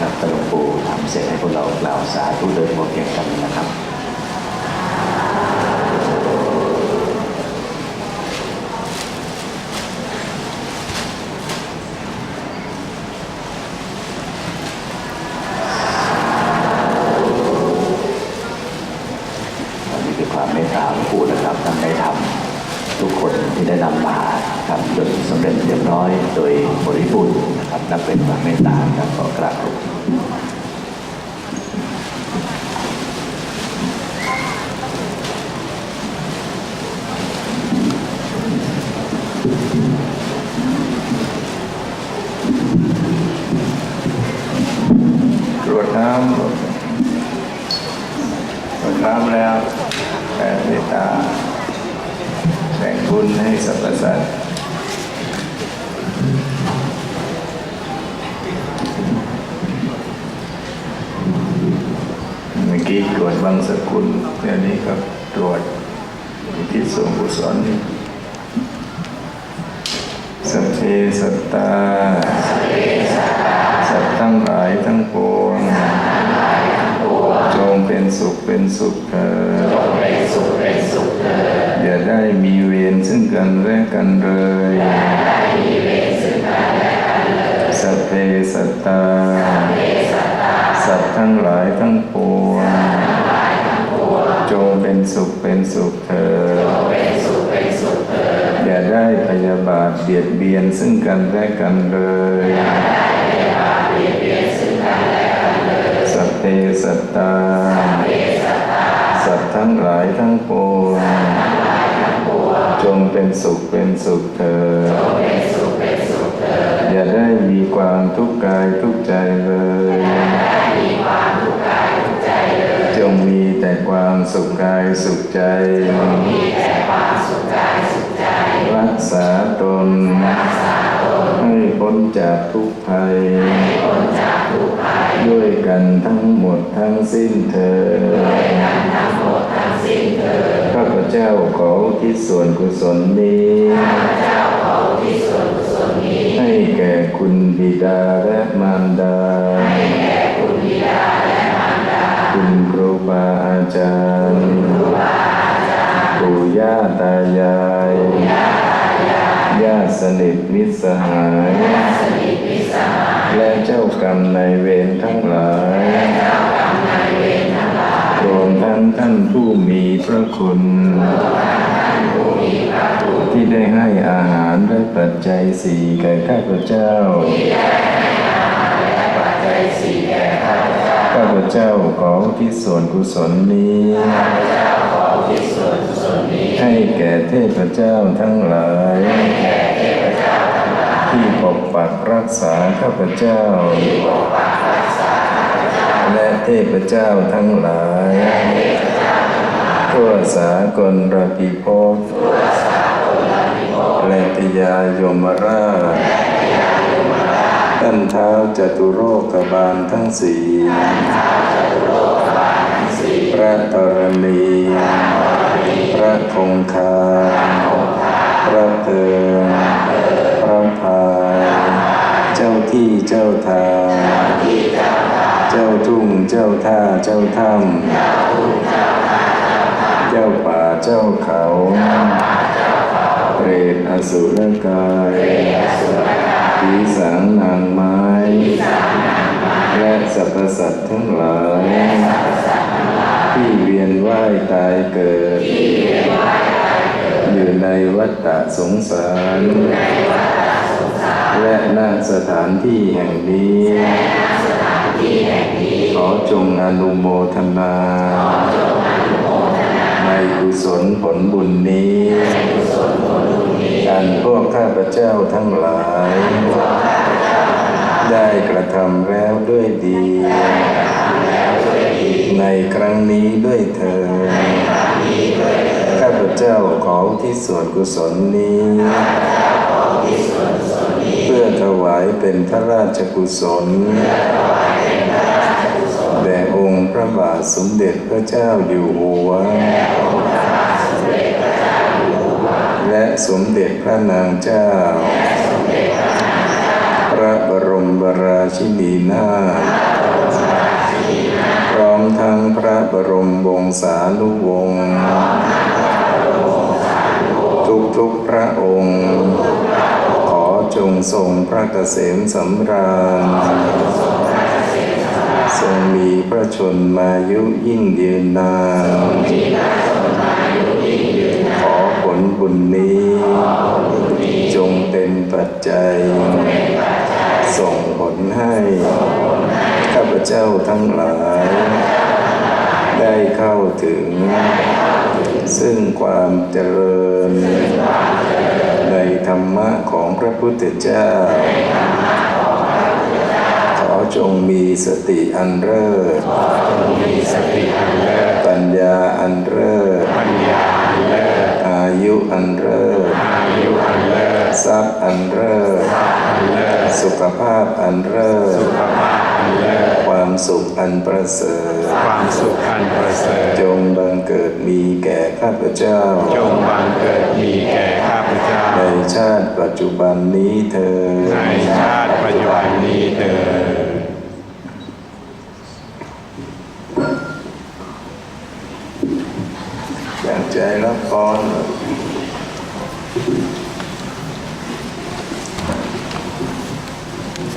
ครับหลวงปูทำเสร็จให้พวกเรากล่าวสาธุโดยพวกเพียงกันนะครับ น้ำตรวจน้ำแล้วแผ่เมตตาแบ่งบุญให้สรรพสัตว์เมื่อกี้ตรวจบางสกุลเดี๋ยวนี้ก็ตรวจทิศส่วนกุศลสัพเพสัตตาสัพเพสัตว์ ทั้งหลายทั้งปวง จงเป็นสุขเป็นสุขเถิดอย่าได้มีเวรซึ่งกันและกันเลยสัพเพสัตตา สัตว์ทั้งหลายทั้งปวง จงเป็นสุขเป็นสุขเถิดอย่าได้พยาบาทเบียดเบียนซึ่งกันและกันเลย สัพเพสัตตา สัตว์ทั้งหลายทั้งปวง จงเป็นสุขเป็นสุขเถิดอย่าได้มีความทุกข์กายทุกข์ใจเลย จงมีแต่ความสุขกายสุขใจรักษาตนให้พ้นจากทุก ภัยด้วยกันทั้งหมดทั้งสิ้นเธอข้าพเจ้าขออุที่ส่วนกุศลนี้ให้แก่คุณบิดาและมารดา คุณครูบาอาจารย์ปู่ย่าตายายญาติสนิทมิตรสหายและเจ้าก รรมนายเวรทั้งหลายรวมทั้งท่านผู้มีพระคุณ ที่ได้ให้อาหารและปัจจัยสี่แก่ข้าพเจ้าข้าพเจ้าขอที่ส่วนกุศลนี้ให้แก่เทพเจ้าทั้งหลาย ที่ปกปักรักษาข้าพเจ้า และเทพเจ้าทั้งหลายทั่วสากลระพิภพและพยายมราชท่านเท้าจตุโรกบาลทั้งสี่พระธรณีพระคงคาพระเพิง พระพายเจ้าที่เจ้าทางเจ้าทุ่งเจ้าท่าเจ้าถ้ำเจ้าป่าเจ้าเขาเปรตอสุรกายผีสางนางไม้ และสรรพสัตว์ทั้งหลาย ที่เวียนว่ายตายเกิด อยู่ในวัฏฏะสงสาร และณสถานที่แห่งนี้ ขอจงอนุโมทนา ในกุศลผลบุญนี้การพวกข้าพเจ้าทั้งหลาย ได้กระทำแล้วด้วยดี ในครั้งนี้ด้วยเธอญข้าพเจ้าขอที่ส่วนกุศลนี้เพื่อถวาย เป็นพระราชกุศลแด่องค์พระบาทสมเด็จพระเจ้าอยู่หัว และสมเด็จพระนางเจ้า พระบรมราชินีนาถพร้อมทั้งพระบรมวงศานุวงศ์ทุกทุกๆพระองค์ขอ จงทรงพระเกษมสำราญทรงมีพระชนมายุยิ่งยืนนานขอผลบุญนี้ จงเป็นปัจจัย ส่งผลให้ข้าพเจ้าทั้งหลาย ได้เข้าถึง ซึ่งความเจริญ ธรรมะของพระพุทธเจ้า ขอจงมีสติอันเลิศมีสติอันเลิศปัญญาอันเลิศปัญญาอันเลิศอายุอันเลิศอายุอันเลิศทรัพย์อันเลิศอันเลิศสุขภาพอันเลิศ สุขภาพอันเลิศความสุขอันประเสริฐ ความสุขอันประเสริฐ จงบังเกิดมีแก่ข้าพเจ้า จงบังเกิดมีแก่ข้าพเจ้า ในชาติปัจจุบันนี้เธอญในชาติปัจจุบันนี้เถิดอย่างใจรับพร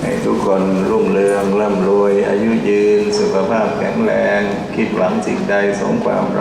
ให้ทุกคนรุ่งเรืองร่ำรวย อายุยืน สุขภาพแข็งแรง คิด หวังสิ่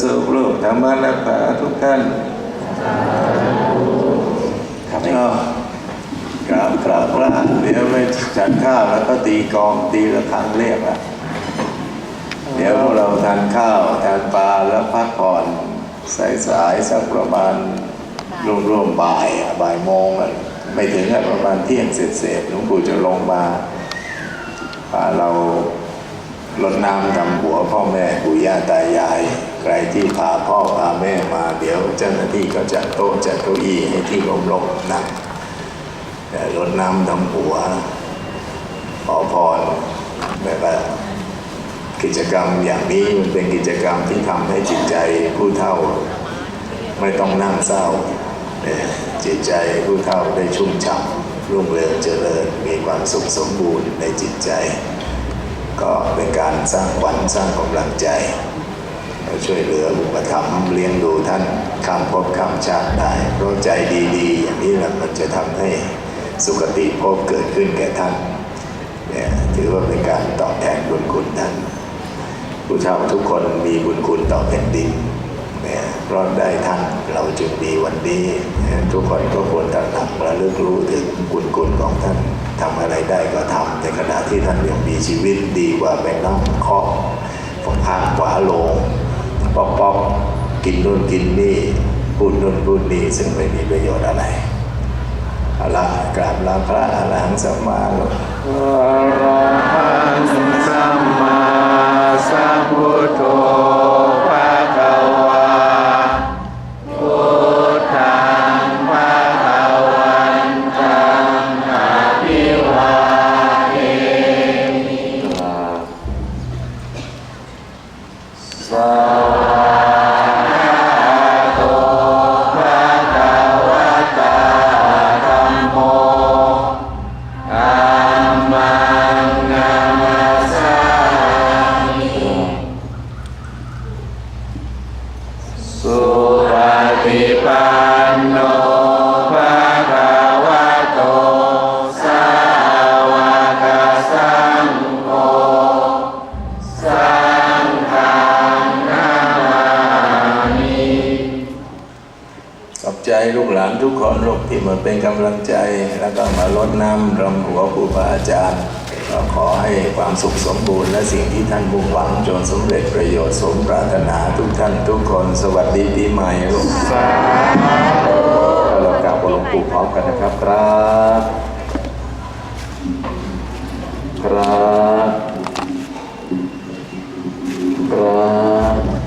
สุขโลกธรรมะและป่าทุกท่านครับก็กราบกราบพระเดี๋ยวไปฉันข้าวแล้วก็ตีกลองตีระฆังเรียกอะเดี๋ยวพวกเราทานข้าวทานปลาแล้วพักผ่อนสายสายๆสักประมาณร่วมร่วมๆบ่ายอะบ่ายโมงอะไม่ถึงอะประมาณเที่ยงเสร็จเสร็จหลวงปู่จะลงมาพาเรา ลดน้ำดำหัวพ่อแม่ปู่ย่าตายาย ใครที่พาพ่อพาแม่มาเดี๋ยวเจ้าหน้าที่ก็จัดโต๊ะจัดเก้าอี้ให้ที่ลมๆนั่งรดน้ำดำหัว ขอพรแล้วก็กิจกรรมอย่างนี้มันเป็นกิจกรรมที่ทำให้จิตใจผู้เฒ่า ไม่ต้องนั่งเศร้า จิตใจผู้เฒ่าได้ชุ่มฉ่ำรุ่งเรืองเจริญมีความสุขสมบูรณ์ในจิตใจ ก็เป็นการสร้างขวัญสร้างกำลังใจช่วยเหลืออุปถัมภ์เลี้ยงดูท่านข้ามภพข้ามชาติได้เพราะใจดีๆ อย่างนี้แหละมันจะทำให้สุคติภพเกิดขึ้นแก่ท่านเนี่ยถือว่าเป็นการตอบแทนบุญคุณท่านผู้เฒ่าทุกคนมีบุญคุณต่อแผ่นดินเนี่ยราะได้ท่านเราจึงมีวันนี้เนี่ยทุกคนก็ควรตระหนักและลึกรู้ถึงบุญคุณของท่าน ทำอะไรได้ก็ทำในขณะที่ท่านยังมีชีวิตดีกว่าไปนั่งคาะฝั่งข้างขวาลงป๊อกป๊อกกินนู่นกินนี่พูดนู่นพูดนี่ซึ่งไม่มีประโยชน์อะไรอาละกราบลาพระอรหังสัมมาสัมพุทธอรหันต์สัมมาสัมพุทโธ ลูกหลานทุกคนลูกที่มาเป็นกำลังใจ แล้วก็มาลดน้ำรำหัวครูบาอาจารย์ ขอให้ความสุขสมบูรณ์ และสิ่งที่ท่านมุ่งหวังจงสำเร็จประโยชน์สมปรารถนาทุกท่านทุกคน สวัสดีปีใหม่ลูกสาธุเรากราบหลวงปู่พร้อมกันนะครับครับครับครับ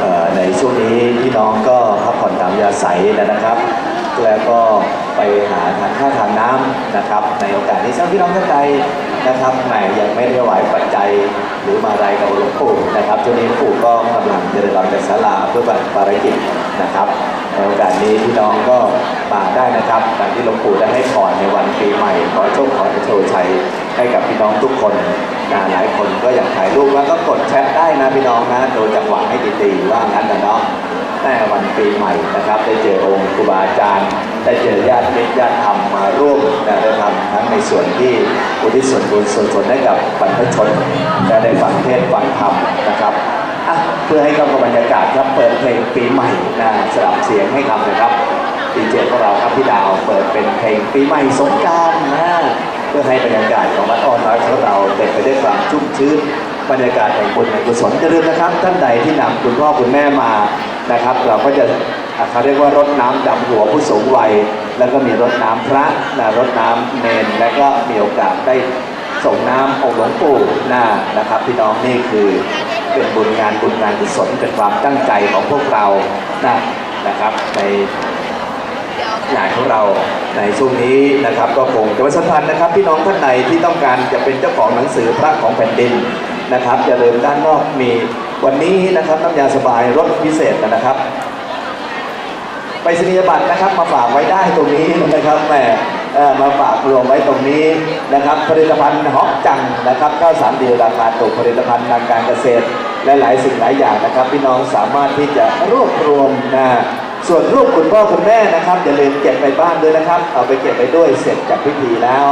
เอ่อในช่วงนี้พี่น้องก็พักผ่อนตามยาใส นะครับ แล้วก็ไปหาทานข้าทานน้ำนะครับ ในโอกาสนี้ถ้าพี่น้องท่านใดนะครับแหมยังไม่ได้ไหวปัจจัยหรือมาอะไรกับหลวงปู่นะครับช่วงนี้หลวงปู่ก็กำลังจะเดินทางจากศาลาเพื่อบัตรภารกิจนะครับในโอกาสนี้พี่น้องก็มาได้นะครับตามที่หลวงปู่ได้ให้พรในวันปีใหม่ ขอโชคขอโชคชัยให้กับพี่น้องทุกคนนะหลายคนก็อยากถ่ายรูปแล้วก็กดแชทได้นะพี่น้องนะ โดยจังหวะให้ดีๆว่างั้นนะเนาะ แต่วันปีใหม่นะครับ ได้เจอองค์ครูบาอาจารย์ได้เจอญาติมิตรญาติธรรมมาร่วมนะได้ทำทั้งในส่วนที่อุทิศส่วนบุญส่วนผลให้กับบรรพชนและได้ฟังเทศฟังธรรมนะครับเพื่อให้เข้ากับบรรยากาศครับเปิดเพลงปีใหม่นะสลับเสียงให้ทำนะครับดีเจของเราครับพี่ดาวเปิดเป็นเพลงปีใหม่สงการนะเพื่อให้บรรยากาศของวัดอ้อนน้อยของเราเต็มไปด้วยความชุ่มชื้นบรรยากาศแห่งบุญแห่งกุศลจะลืมนะครับ ท่านใดที่นำคุณพ่อคุณแม่มา นะครับ เราก็จะเขาเรียกว่ารดน้ำดำหัวผู้สูงวัย แล้วก็มีรดน้ำพระนะรดน้ำเนนและก็มีโอกาสได้ส่งน้ำองค์หลวงปู่นะนะครับ พี่น้องนี่คือเป็นบุญงานบุญงานกุศลเป็นความตั้งใจของพวกเรานะนะครับในงานของเราในช่วงนี้นะครับ ก็คงจะประชาสัมพันธ์นะครับ พี่น้องท่านใดที่ต้องการจะเป็นเจ้าของหนังสือพระของแผ่นดินนะครับอย่าลืมด้านนอกมี วันนี้นะครับน้ำยาสบายรถพิเศษนะครับไปสนียบัตรนะครับมาฝากไว้ได้ตรงนี้นะครับแหมเอ่อมาฝากรวมไว้ตรงนี้นะครับผลิตภัณฑ์ฮอกจังนะครับ93ดีราคาถูกผลิตภัณฑ์ทางการเกษตรและหลายสิ่งหลายอย่างนะครับ พี่น้องสามารถที่จะรวบรวมนะส่วนรูปคุณพ่อคุณแม่นะครับอย่าลืมเก็บไปบ้านด้วยนะครับ เอาไปเก็บไปด้วยเสร็จจากพิธีแล้ว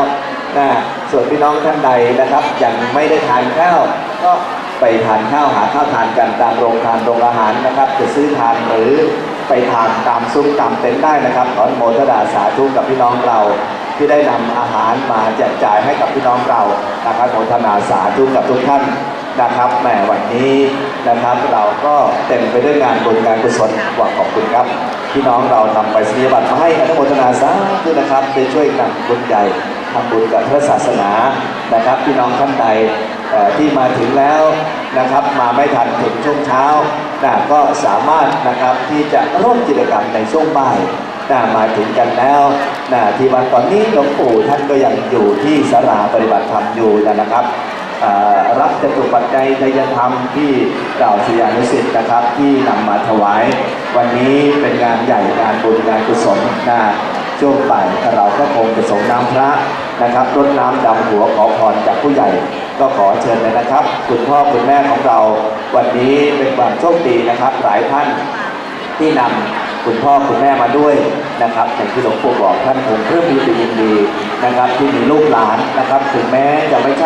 นะส่วนพี่น้องท่านใดนะครับยังไม่ได้ทานข้าวก็ ไปทานข้าวหาข้าวทานกันตามโรงทานโรงอาหารนะครับ จะซื้อทานหรือไปทานตามซุ้มตามเต็นท์ได้นะครับขอนโมทนาสาธุกับพี่น้องเราที่ได้นำอาหารมาแจกจ่ายให้กับพี่น้องเรานะครับโมทนาสาธุกับทุกท่านนะครับแหมวันนี้นะครับเราก็เต็มไปด้วยงานบุญงานกุศลหวังขอบคุณครับพี่น้องเรานำไปสนียบัตรมาให้อนุโมทนาสาธุนะครับได้ช่วยกันบุญใหญ่ ทำบุญกับพระศาสนานะครับพี่น้องท่านใดที่มาถึงแล้วนะครับมาไม่ทันถึงช่วงเช้านะก็สามารถนะครับที่จะร่วมกิจกรรมในช่วงบ่ายนะมาถึงกันแล้วนะที่วันตอนนี้หลวงปู่ท่านก็ยังอยู่ที่สาราปฏิบัติธรรมอยู่นะครับรับจตุปัจจัยทยธรรมที่กล่าวศิษยานุสิษย์นะครับที่นำมาถวาย วันนี้เป็นงานใหญ่งานบุญงานกุศลนะช่วงบ่ายเราก็คงจะสงน้ำพระ นะครับรดน้ำดำหัวขอพรจากผู้ใหญ่ ก็ขอเชิญเลยนะครับ คุณพ่อคุณแม่ของเรา วันนี้เป็นความโชคดีนะครับ หลายท่านที่นำคุณพ่อคุณแม่มาด้วยนะครับอย่างที่หลวงปู่บอกท่านผมเพื่อมีดียินดีนะครับ ที่มีลูกหลานนะครับ ถึงแม้จะไม่ใช่